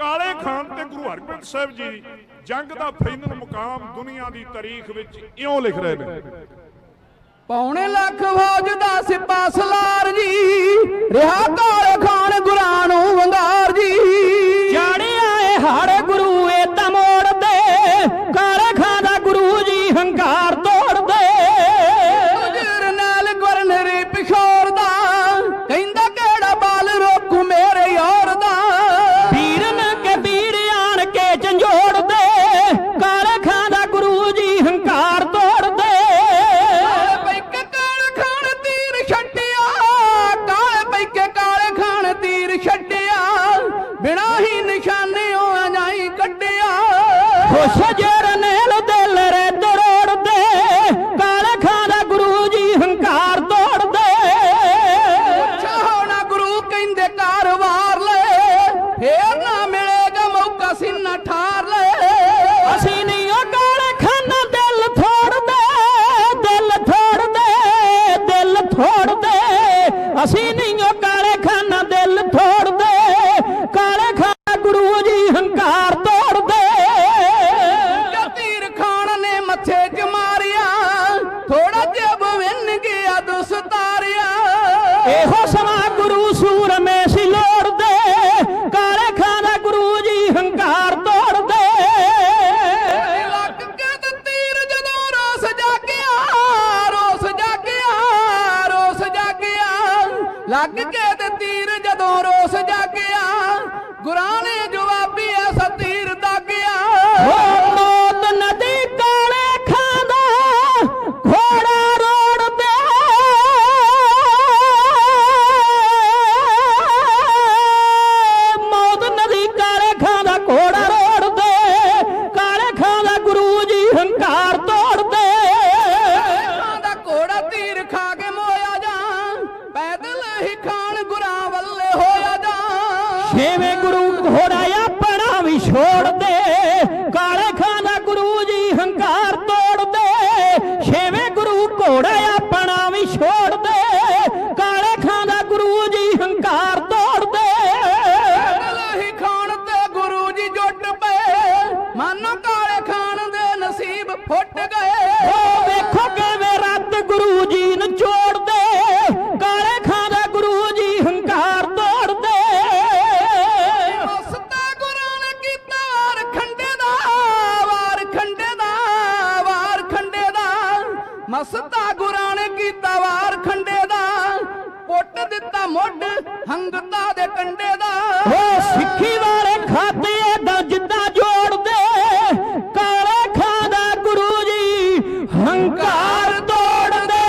ਕਾਲੇ ਖਾਨ ਤੇ ਗੁਰੂ ਹਰਗੋਬਿੰਦ ਸਾਹਿਬ ਜੀ ਜੰਗ ਦਾ ਫਾਈਨਲ ਮੁਕਾਮ ਦੁਨੀਆ ਦੀ ਤਾਰੀਖ ਵਿੱਚ ਇਉਂ ਲਿਖ ਰਹੇ ਨੇ। ਪੌਣੇ ਲੱਖ ਫੌਜ ਦਾ ਸਿਪਾ ਸਲਾਰ ਜੀ, ਰਿਹਾ José ayer ਇਹੋ ਸਮਾਂ ਗੁਰੂ ਸੂਰਮੇ ਸੀ ਲੋੜਦੇ ਕਾਲੇ ਗੁਰੂ ਜੀ ਹੰਕਾਰ ਤੋੜਦੇ। ਲੱਗ ਕੇ ਤੇ ਤੀਰ ਜਦੋਂ ਰੋਸ ਜਾਗਿਆ ਰੋਸ ਜਾਗਿਆ ਰੋਸ ਜਾਗਿਆ। ਲੱਗ ਕੇ ਤੇ ਤੀਰ ਜਦੋਂ ਰੋਸ ਜਾਗਿਆ, ਗੁਰਾਂ ਹੀ ਖਾਨ ਗੁਰਾਂ ਵੱਲੇ ਹੋਇਆ ਜਾ ਛੇਵੇਂ ਗੁਰੂ ਘੋੜਾ ਆਪਣਾ ਵੀ ਛੋੜਦੇ ਕਾਲੇ ਖਾਂ ਦਾ ਗੁਰੂ ਜੀ ਹੰਕਾਰ ਤੋੜਦੇ। ਛੇਵੇਂ ਗੁਰੂ ਘੋੜਾ ਆਪਣਾ ਵੀ ਛੋੜਦੇ ਕਾਲੇ ਖਾਂ ਦਾ ਗੁਰੂ ਜੀ ਹੰਕਾਰ ਤੋੜਦੇ। ਪੈਦਲ ਹੀ ਖਾਨ ਤੇ ਗੁਰੂ ਜੀ ਜੁੱਟ ਪਏ ਮਾਨੋ ਕਾਲੇ ਖਾਨ ਦੇ ਨਸੀਬ ਫੁੱਟ ਗਏ। ਵੇਖੋ ਕਿਵੇਂ ਰੱਤ ਗੁਰੂ ਜੀ ਨੂੰ ਮਸਤਾ ਗੁਰਾਂ ਨੇ ਕੀਤਾ ਵਾਰ ਖੰਡੇ ਦਾ, ਪੁੱਟ ਦਿੱਤਾ ਮੁੱਢ ਹੰਗਤਾ ਦੇ ਕੰਡੇ ਦਾ। ਉਹ ਸਿੱਖੀ ਵਾਲੇ ਖਾਤੇ ਦਾ ਜਿੱਦਾਂ ਜੋੜਦੇ, ਕਾਲੇ ਖਾਦਾ ਗੁਰੂ ਜੀ ਹੰਕਾਰ ਤੋੜਦੇ।